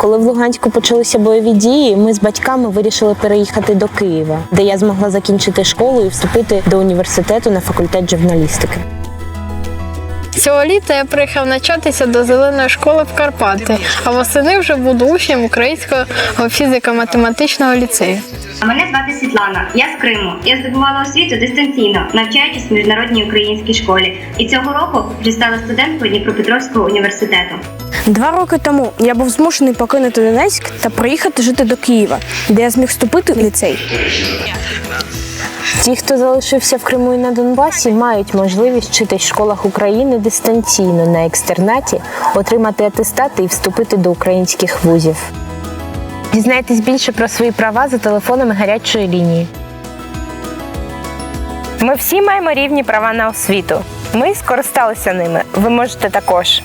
Коли в Луганську почалися бойові дії, ми з батьками вирішили переїхати до Києва, де я змогла закінчити школу і вступити до університету на факультет журналістики. Цього літа я приїхав навчатися до зеленої школи в Карпати, а восени вже буду учнем українського фізико-математичного ліцею. Мене звати Світлана. Я з Криму. Я здобувала освіту дистанційно, навчаючись в міжнародній українській школі. І цього року вже стала студенткою Дніпропетровського університету. Два роки тому я був змушений покинути Донецьк та приїхати жити до Києва, де я зміг вступити в ліцей. Ті, хто залишився в Криму і на Донбасі, мають можливість вчитись в школах України дистанційно на екстернаті, отримати атестати і вступити до українських вузів. Дізнайтесь більше про свої права за телефонами гарячої лінії. Ми всі маємо рівні права на освіту. Ми скористалися ними. Ви можете також.